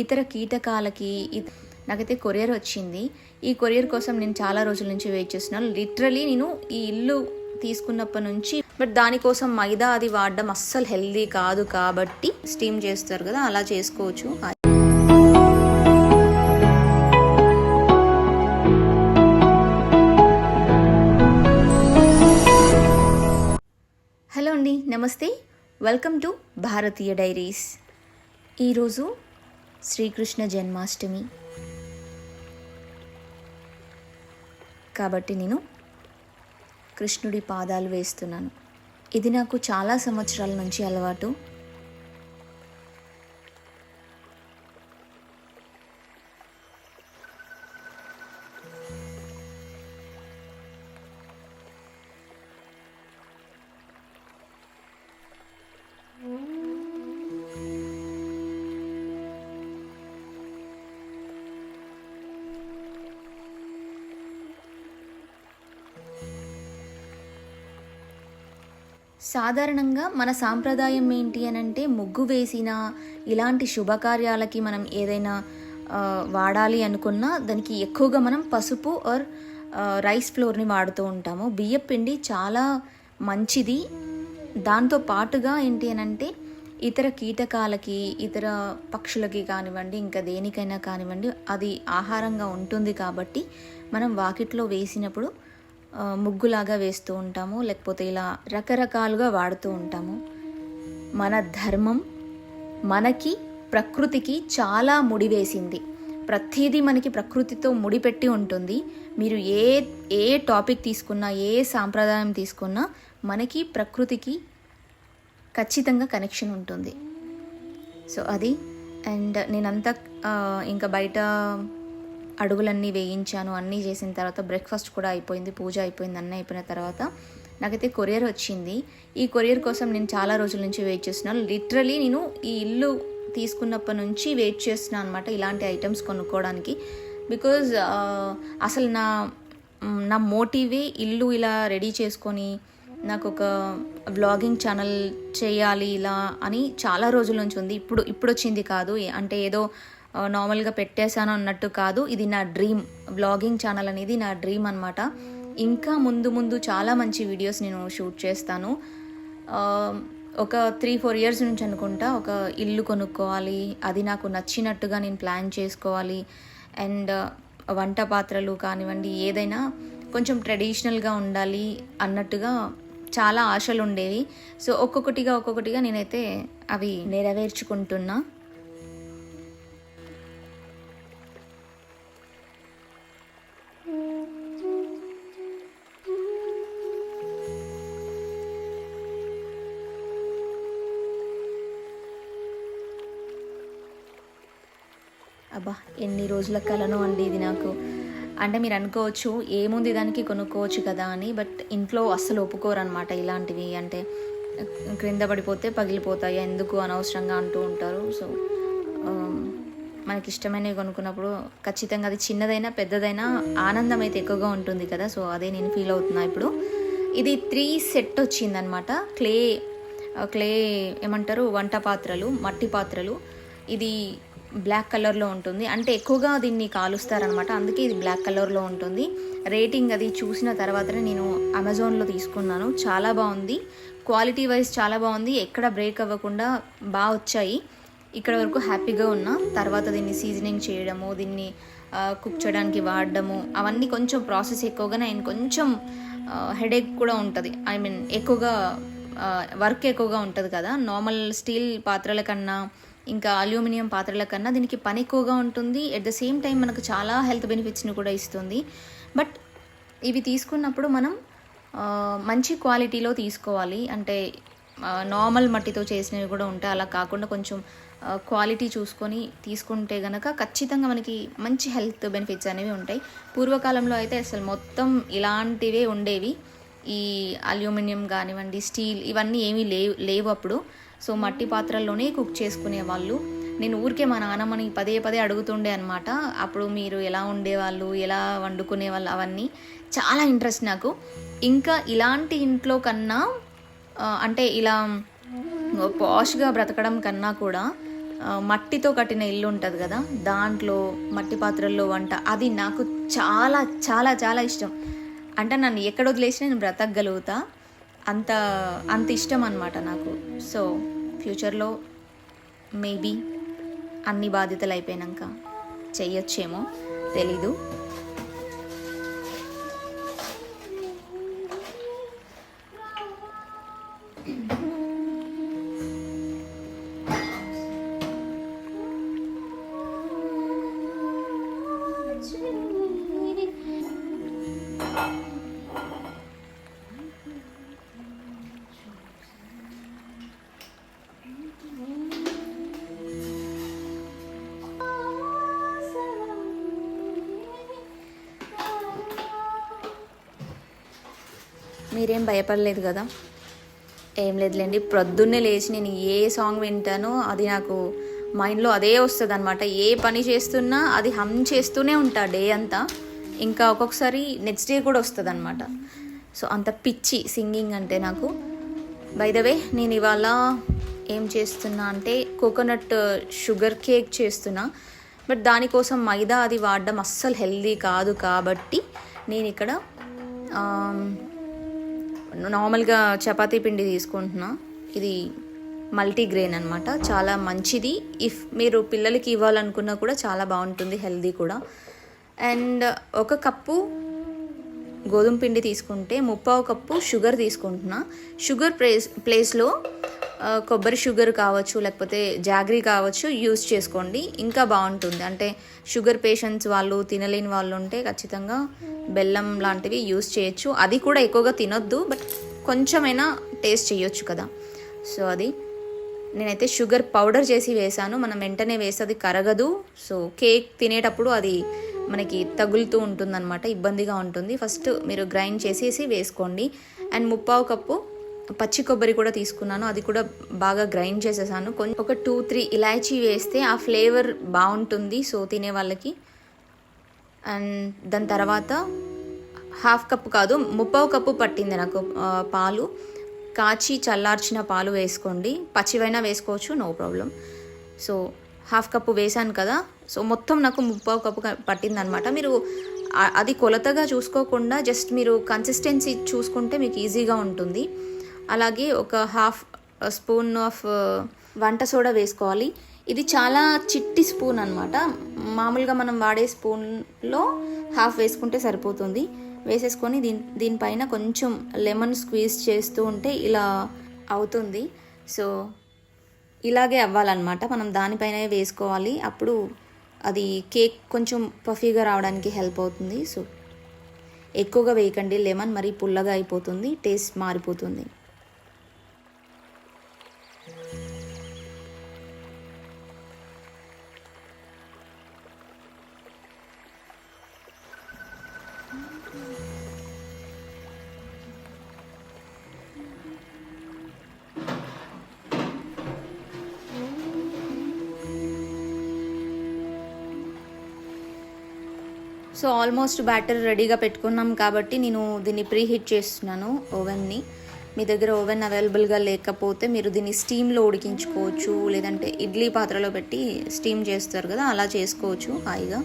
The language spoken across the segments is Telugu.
ఇతర కీటకాలకి నాకైతే కొరియర్ వచ్చింది. ఈ కొరియర్ కోసం నేను చాలా రోజుల నుంచి వెయిట్ చేస్తున్నాను. లిటరలీ నేను ఈ ఇల్లు తీసుకున్నప్పటి నుంచి బట్ దానికోసం మైదా అది వాడడం అస్సలు హెల్దీ కాదు కాబట్టి స్టీమ్ చేస్తారు కదా అలా చేసుకోవచ్చు. హలో అండి నమస్తే. Welcome to Bharatiya diaries. ఈరోజు శ్రీకృష్ణ జన్మాష్టమి. కాబట్టి నేను కృష్ణుడి పాదాలు వేస్తున్నాను. ఇది నాకు చాలా సంవత్సరాల నుంచి అలవాటు. సాధారణంగా మన సాంప్రదాయం ఏంటి అని అంటే ముగ్గు వేసిన ఇలాంటి శుభకార్యాలకి మనం ఏదైనా వాడాలి అనుకున్నా దానికి ఎక్కువగా మనం పసుపు ఆర్ రైస్ ఫ్లోర్ని వాడుతూ ఉంటాము. బియ్యం పిండి చాలా మంచిది. దాంతో పాటుగా ఏంటి అని అంటే ఇతర కీటకాలకి ఇతర పక్షులకి కానివ్వండి ఇంకా దేనికైనా కానివ్వండి అది ఆహారంగా ఉంటుంది కాబట్టి మనం వాకిట్లో వేసినప్పుడు ముగ్గులాగా వేస్తూ ఉంటాము లేకపోతే ఇలా రకరకాలుగా వాడుతూ ఉంటాము. మన ధర్మం మనకి ప్రకృతికి చాలా ముడివేసింది. ప్రతిదీ మనకి ప్రకృతితో ముడిపెట్టి ఉంటుంది. మీరు ఏ ఏ టాపిక్ తీసుకున్నా ఏ సాంప్రదాయం తీసుకున్నా మనకి ప్రకృతికి ఖచ్చితంగా కనెక్షన్ ఉంటుంది. సో అది. అండ్ నేనంతా ఇంకా బయట అడుగులన్నీ వేయించాను అన్నీ చేసిన తర్వాత బ్రేక్ఫాస్ట్ కూడా అయిపోయింది పూజ అయిపోయింది అన్నీ అయిపోయిన తర్వాత నాకైతే కొరియర్ వచ్చింది. ఈ కొరియర్ కోసం నేను చాలా రోజుల నుంచి వెయిట్ చేస్తున్నాను లిటరలీ నేను ఈ ఇల్లు తీసుకున్నప్పటి నుంచి వెయిట్ చేస్తున్నాను అనమాట ఇలాంటి ఐటమ్స్ కొనుక్కోవడానికి. బికాజ్ అసలు నా నా మోటివే ఇల్లు ఇలా రెడీ చేసుకొని నాకు ఒక వ్లాగింగ్ ఛానల్ చేయాలి ఇలా అని చాలా రోజుల నుంచి ఉంది. ఇప్పుడు ఇప్పుడు వచ్చింది కాదు. అంటే ఏదో నార్మల్గా పెట్టేశాను అన్నట్టు కాదు. ఇది నా డ్రీమ్. బ్లాగింగ్ ఛానల్ అనేది నా డ్రీమ్ అనమాట ఇంకా ముందు ముందు చాలా మంచి వీడియోస్ నేను షూట్ చేస్తాను. ఒక త్రీ ఫోర్ ఇయర్స్ నుంచి అనుకుంటా ఒక ఇల్లు కొనుక్కోవాలి. అది నాకు నచ్చినట్టుగా నేను ప్లాన్ చేసుకోవాలి. అండ్ వంట పాత్రలు కానివ్వండి ఏదైనా కొంచెం ట్రెడిషనల్గా ఉండాలి అన్నట్టుగా చాలా ఆశలు ఉండేవి సో ఒక్కొక్కటిగా ఒక్కొక్కటిగా నేనైతే అవి నెరవేర్చుకుంటున్నా. అబ్బా ఎన్ని రోజుల కలను అండి ఇది నాకు. అంటే మీరు అనుకోవచ్చు ఏముంది దానికి కొనుక్కోవచ్చు కదా అని బట్ ఇంట్లో అస్సలు ఒప్పుకోరనమాట ఇలాంటివి. అంటే క్రింద పడిపోతే పగిలిపోతాయి ఎందుకు అనవసరంగా అంటూ ఉంటారు. సో మనకి ఇష్టమైనవి కొనుక్కున్నప్పుడు ఖచ్చితంగా అది చిన్నదైనా పెద్దదైనా ఆనందం అయితే ఎక్కువగా ఉంటుంది కదా. సో అదే నేను ఫీల్ అవుతున్నా ఇప్పుడు. ఇది త్రీ సెట్ వచ్చిందనమాట క్లే క్లే ఏమంటారు? వంట పాత్రలు మట్టి పాత్రలు. ఇది బ్లాక్ కలర్లో ఉంటుంది. అంటే ఎక్కువగా దీన్ని కాలుస్తారనమాట అందుకే ఇది బ్లాక్ కలర్లో ఉంటుంది. రేటింగ్ అది చూసిన తర్వాతనే నేను అమెజాన్లో తీసుకున్నాను. చాలా బాగుంది. క్వాలిటీ వైజ్ చాలా బాగుంది. ఎక్కడ బ్రేక్ అవ్వకుండా బాగా వచ్చాయి. ఇక్కడ వరకు హ్యాపీగా ఉన్నా. తర్వాత దీన్ని సీజనింగ్ చేయడము దీన్ని కుక్ చేయడానికి వాడడము అవన్నీ కొంచెం ప్రాసెస్ ఎక్కువగానే అండ్ కొంచెం హెడేక్ కూడా ఉంటుంది. ఐ మీన్ ఎక్కువగా వర్క్ ఎక్కువగా ఉంటుంది కదా. నార్మల్ స్టీల్ పాత్రల కన్నా ఇంకా అల్యూమినియం పాత్రల కన్నా దీనికి పని ఎక్కువగా ఉంటుంది. ఎట్ ద సేమ్ టైం మనకు చాలా హెల్త్ బెనిఫిట్స్ని కూడా ఇస్తుంది. బట్ ఇవి తీసుకున్నప్పుడు మనం మంచి క్వాలిటీలో తీసుకోవాలి. అంటే నార్మల్ మట్టితో చేసినవి కూడా ఉంటాయి అలా కాకుండా కొంచెం క్వాలిటీ చూసుకొని తీసుకుంటే గనక ఖచ్చితంగా మనకి మంచి హెల్త్ బెనిఫిట్స్ అనేవి ఉంటాయి. పూర్వకాలంలో అయితే అసలు మొత్తం ఇలాంటివే ఉండేవి. ఈ అల్యూమినియం కానివ్వండి స్టీల్ ఇవన్నీ ఏమీ లేవు లేవు అప్పుడు. సో మట్టి పాత్రల్లోనే కుక్ చేసుకునే వాళ్ళు నేను ఊరికే మా నాన్నమ్మని పదే పదే అడుగుతుండే అనమాట అప్పుడు మీరు ఎలా ఉండేవాళ్ళు ఎలా వండుకునే వాళ్ళు అవన్నీ. చాలా ఇంట్రెస్ట్ నాకు. ఇంకా ఇలాంటి ఇంట్లో కన్నా అంటే ఇలా పాష్గా బ్రతకడం కన్నా కూడా మట్టితో కట్టిన ఇల్లు ఉంటుంది కదా దాంట్లో మట్టి పాత్రల్లో వంట అది నాకు చాలా చాలా చాలా ఇష్టం. అంటే నన్ను ఎక్కడ వదిలేసినా నేను బ్రతకగలుగుతా. అంత అంత ఇష్టం అనమాట నాకు. సో ఫ్యూచర్లో మేబీ అన్ని బాధ్యతలు అయిపోయాక చెయ్యొచ్చేమో తెలీదు. మీరేం భయపడలేదు కదా? ఏం లేదులేండి. ప్రొద్దున్నే లేచి నేను ఏ సాంగ్ వింటానో అది నాకు మైండ్లో అదే వస్తుంది అనమాట ఏ పని చేస్తున్నా అది హమ్ చేస్తూనే ఉంటా డే అంతా. ఇంకా ఒక్కొక్కసారి నెక్స్ట్ డే కూడా వస్తుంది అనమాట సో అంత పిచ్చి సింగింగ్ అంటే నాకు. బై ద వే నేను ఇవాళ ఏం చేస్తున్నా అంటే కోకోనట్ షుగర్ కేక్ చేస్తున్నా. బట్ దానికోసం మైదా అది వాడడం అస్సలు హెల్దీ కాదు కాబట్టి నేను ఇక్కడ um, నార్మల్గా చపాతీ పిండి తీసుకుంటున్నా. ఇది మల్టీగ్రెయిన్ అనమాట చాలా మంచిది. ఇఫ్ మీరు పిల్లలకి ఇవ్వాలనుకున్నా కూడా చాలా బాగుంటుంది హెల్దీ కూడా. అండ్ ఒక కప్పు గోధుమ పిండి తీసుకుంటే ముప్పావు కప్పు షుగర్ తీసుకుంటున్నా. షుగర్ ప్లేస్ ప్లేస్లో కొబ్బరి షుగర్ కావచ్చు లేకపోతే జాగ్రీ కావచ్చు యూస్ చేసుకోండి. ఇంకా బాగుంటుంది. అంటే షుగర్ పేషెంట్స్ వాళ్ళు తినలేని వాళ్ళు ఉంటే ఖచ్చితంగా బెల్లం లాంటివి యూస్ చేయొచ్చు. అది కూడా ఎక్కువగా తినొద్దు బట్ కొంచెమైనా టేస్ట్ చేయొచ్చు కదా. సో అది నేనైతే షుగర్ పౌడర్ చేసి వేసాను మనం వెంటనే వేస్తే అది కరగదు. సో కేక్ తినేటప్పుడు అది మనకి తగులుతూ ఉంటుందన్నమాట. ఇబ్బందిగా ఉంటుంది. ఫస్ట్ మీరు గ్రైండ్ చేసేసి వేసుకోండి. అండ్ ముప్పావు కప్పు పచ్చి కొబ్బరి కూడా తీసుకున్నాను. అది కూడా బాగా గ్రైండ్ చేసేసాను. కొంచెం ఒక టూ త్రీ ఇలాచీ వేస్తే ఆ ఫ్లేవర్ బాగుంటుంది సో తినే వాళ్ళకి. అండ్ దాని తర్వాత హాఫ్ కప్ కాదు ముప్పావు కప్పు పట్టింది నాకు పాలు. కాచి చల్లార్చిన పాలు వేసుకోండి. పచ్చివైనా వేసుకోవచ్చు no problem. So half cup వేసాను కదా. సో మొత్తం నాకు ముప్పావు కప్పు పట్టిందనమాట. మీరు అది కొలతగా చూసుకోకుండా జస్ట్ మీరు కన్సిస్టెన్సీ చూసుకుంటే మీకు ఈజీగా ఉంటుంది. అలాగే ఒక హాఫ్ స్పూన్ ఆఫ్ వంట సోడా వేసుకోవాలి. ఇది చాలా చిట్టి స్పూన్ అనమాట మామూలుగా మనం వాడే స్పూన్లో హాఫ్ వేసుకుంటే సరిపోతుంది. వేసేసుకొని దీని దీనిపైన కొంచెం లెమన్ స్క్వీజ్ చేస్తూ ఉంటే ఇలా అవుతుంది. సో ఇలాగే అవ్వాలన్నమాట. మనం దానిపైన వేసుకోవాలి. అప్పుడు అది కేక్ కొంచెం పఫీగా రావడానికి హెల్ప్ అవుతుంది. సో ఎక్కువగా వేయకండి. లెమన్ మరీ పుల్లగా అయిపోతుంది. టేస్ట్ మారిపోతుంది. సో ఆల్మోస్ట్ బ్యాటర్ రెడీగా పెట్టుకున్నాం కాబట్టి నేను దీన్ని ప్రీహీట్ చేస్తున్నాను ఓవెన్ని. మీ దగ్గర ఓవెన్ అవైలబుల్గా లేకపోతే మీరు దీన్ని స్టీమ్లో ఉడికించుకోవచ్చు లేదంటే ఇడ్లీ పాత్రలో పెట్టి స్టీమ్ చేస్తారు కదా అలా చేసుకోవచ్చు హాయిగా.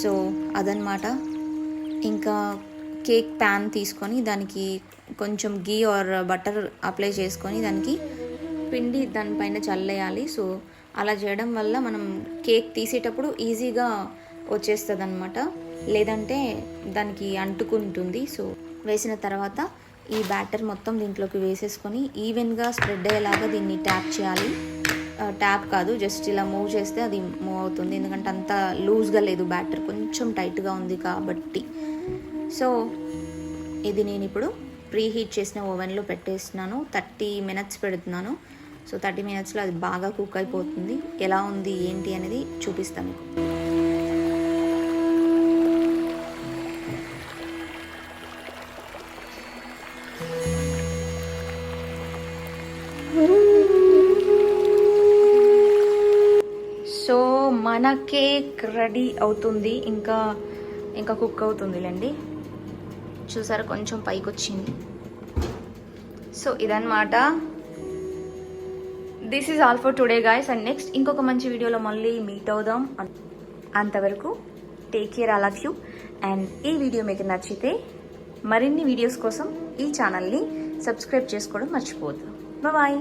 సో అదనమాట ఇంకా కేక్ ప్యాన్ తీసుకొని దానికి కొంచెం గీ ఆర్ బటర్ అప్లై చేసుకొని దానికి పిండి దానిపైన చల్లేయాలి. సో అలా చేయడం వల్ల మనం కేక్ తీసేటప్పుడు ఈజీగా వచ్చేస్తుంది అనమాట లేదంటే దానికి అంటుకుంటుంది. సో వేసిన తర్వాత ఈ బ్యాటర్ మొత్తం దీంట్లోకి వేసేసుకొని ఈవెన్గా స్ప్రెడ్ అయ్యేలాగా దీన్ని ట్యాప్ చేయాలి. ట్యాప్ కాదు జస్ట్ ఇలా మూవ్ చేస్తే అది మూవ్ అవుతుంది. ఎందుకంటే అంత లూజ్గా లేదు బ్యాటర్ కొంచెం టైట్గా ఉంది కాబట్టి. సో ఇది నేను ఇప్పుడు ప్రీ హీట్ చేసిన ఓవెన్లో పెట్టేస్తున్నాను. థర్టీ మినిట్స్ పెడుతున్నాను. సో థర్టీ మినిట్స్లో అది బాగా కుక్ అయిపోతుంది. ఎలా ఉంది ఏంటి అనేది చూపిస్తాను. మీకు సో మన కేక్ రెడీ అవుతుంది. ఇంకా ఇంకా కుక్ అవుతుందిలేండి. చూసారు కొంచెం పైకి వచ్చింది సో ఇదన్నమాట. This is all for today guys and next ఇంకొక మంచి వీడియోలో మళ్ళీ మీట్ అవుదాం. అంతవరకు take care I love you and ఈ వీడియో మీకు నచ్చితే మరిన్ని వీడియోస్ కోసం ఈ ఛానల్ని సబ్స్క్రైబ్ చేసుకోవడం మర్చిపోవద్దు. బాయ్.